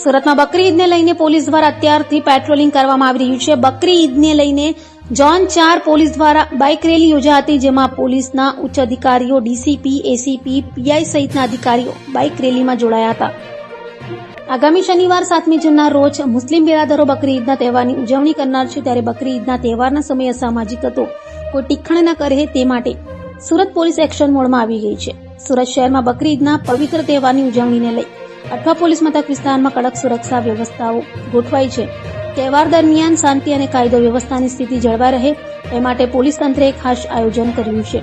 સુરતમાં બકરી ઈદને લઈને પોલીસ દ્વારા અત્યારથી પેટ્રોલિંગ કરવામાં આવી રહ્યું છે. બકરી ઈદને લઈને જોન ચાર પોલીસ દ્વારા બાઇક રેલી યોજાઈ હતી, જેમાં પોલીસના ઉચ્ચ અધિકારીઓ ડીસીપી એસીપી પીઆઈ સહિતના અધિકારીઓ બાઇક રેલીમાં જોડાયા હતા. આગામી શનિવાર સાતમી જૂનના રોજ મુસ્લિમ બિરાદરો બકરી ઈદના તહેવારની ઉજવણી કરનાર છે, ત્યારે બકરી ઈદના તહેવારના સમયે અસામાજિક તત્વો કોઈ ટીખણ ન કરે તે માટે સુરત પોલીસ એક્શન મોડમાં આવી ગઈ છે. સુરત શહેરમાં બકરી ઈદના પવિત્ર તહેવારની ઉજવણીને લઈ અઠવા પોલીસ મથક વિસ્તારમાં કડક સુરક્ષા વ્યવસ્થાઓ ગોઠવાઈ છે. તહેવાર દરમિયાન શાંતિ અને કાયદો વ્યવસ્થાની સ્થિતિ જળવાઈ રહે એ માટે પોલીસ તંત્રે ખાસ આયોજન કર્યું છે.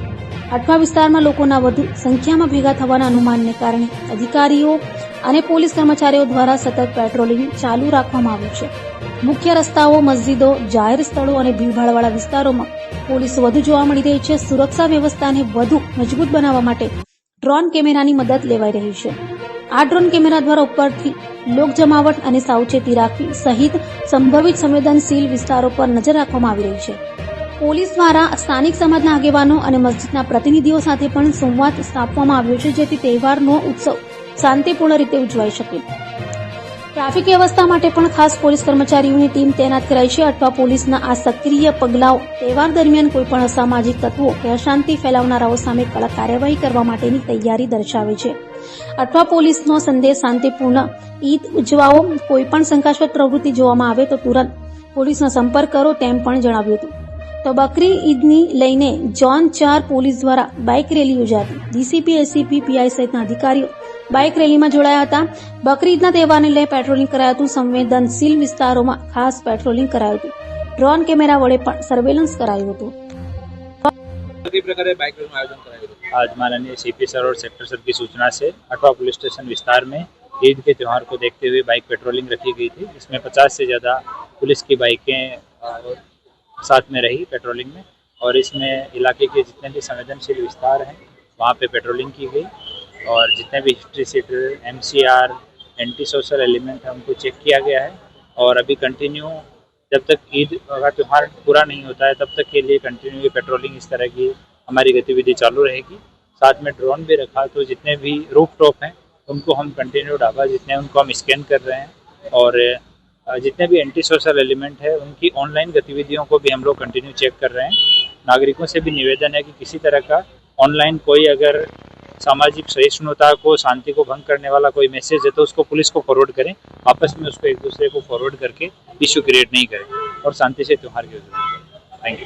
અઠવા વિસ્તારમાં લોકોના વધુ સંખ્યામાં ભેગા થવાના અનુમાનને કારણે અધિકારીઓ અને પોલીસ કર્મચારીઓ દ્વારા સતત પેટ્રોલિંગ ચાલુ રાખવામાં આવ્યું છે. મુખ્ય રસ્તાઓ, મસ્જિદો, જાહેર સ્થળો અને ભીડભાડવાળા વિસ્તારોમાં પોલીસ વધુ જોવા મળી રહી છે. સુરક્ષા વ્યવસ્થાને વધુ મજબૂત બનાવવા માટે ડ્રોન કેમેરાની મદદ લેવાઈ રહી છે. આ ડ્રોન કેમેરા દ્વારા ઉપરથી લોક જમાવટ અને સાવચેતી રાખવી સહિત સંભવિત સંવેદનશીલ વિસ્તારો પર નજર રાખવામાં આવી રહી છે. પોલીસ દ્વારા સ્થાનિક સમાજના આગેવાનો અને મસ્જિદના પ્રતિનિધિઓ સાથે પણ સંવાદ સ્થાપવામાં આવ્યો છે જેથી તહેવારનો ઉત્સવ શાંતિપૂર્ણ રીતે ઉજવાઈ શકે. ટ્રાફિક વ્યવસ્થા માટે પણ ખાસ પોલીસ કર્મચારીઓની ટીમ તૈનાત કરાઈ છે. અઠવા પોલીસના આ સક્રિય પગલાઓ તહેવાર દરમિયાન કોઈપણ અસામાજિક તત્વો કે અશાંતિ ફેલાવનારાઓ સામે કડક કાર્યવાહી કરવા માટેની તૈયારી દર્શાવે છે. અઠવા પોલીસનો સંદેશ શાંતિપૂર્ણ ઈદ ઉજવાઓ કોઈપણ શંકાસ્પદ પ્રવૃત્તિ જોવામાં આવે તો તુરંત પોલીસનો સંપર્ક કરો તેમ પણ જણાવ્યું હતું. તો બકરી ઈદની લઈને જોન ચાર પોલીસ દ્વારા બાઇક રેલી યોજાતી. ડીસીપી એસીપી પીઆઈ સહિતના અધિકારીઓ બાઇક રેલીમાં જોડાયા હતા બકરી ઈદના તહેવારને લઈ પેટ્રોલિંગ કરાયું હતું સંવેદનશીલ વિસ્તારોમાં ખાસ પેટ્રોલિંગ કરાયું હતું ડ્રોન કેમેરા વડે પણ સર્વેલન્સ કરાયું હતું कई प्रकार बाइक रेल में आयोजन कराया गया आज माननीय सीपी सर और सेक्टर सर की सूचना से अठवा पुलिस स्टेशन विस्तार में ईद के त्यौहार को देखते हुए बाइक पेट्रोलिंग रखी गई थी इसमें 50 से ज़्यादा पुलिस की बाइकें अ, साथ में रही पेट्रोलिंग में और इसमें इलाके के जितने भी संवेदनशील विस्तार हैं वहाँ पे पेट्रोलिंग की गई और जितने भी हिस्ट्री सीटर एम एंटी सोशल एलिमेंट है उनको चेक किया गया है। और अभी कंटिन्यू जब तक ईद का त्यौहार पूरा नहीं होता है, तब तक के लिए कंटिन्यू ये पेट्रोलिंग इस तरह की हमारी गतिविधि चालू रहेगी। साथ में ड्रोन भी रखा तो जितने भी रूफ टॉप हैं, उनको हम कंटिन्यू ढाबा जितने उनको हम स्कैन कर रहे हैं। और जितने भी एंटी सोशल एलिमेंट है, उनकी ऑनलाइन गतिविधियों को भी हम लोग कंटिन्यू चेक कर रहे हैं। नागरिकों से भी निवेदन है कि किसी तरह का ऑनलाइन कोई अगर सामाजिक सहिष्णुता को, शांति को भंग करने वाला कोई मैसेज है तो उसको पुलिस को फॉरवर्ड करें। आपस में उसको एक दूसरे को फॉरवर्ड करके इश्यू क्रिएट नहीं करें और शांति से त्यौहार की थैंक यू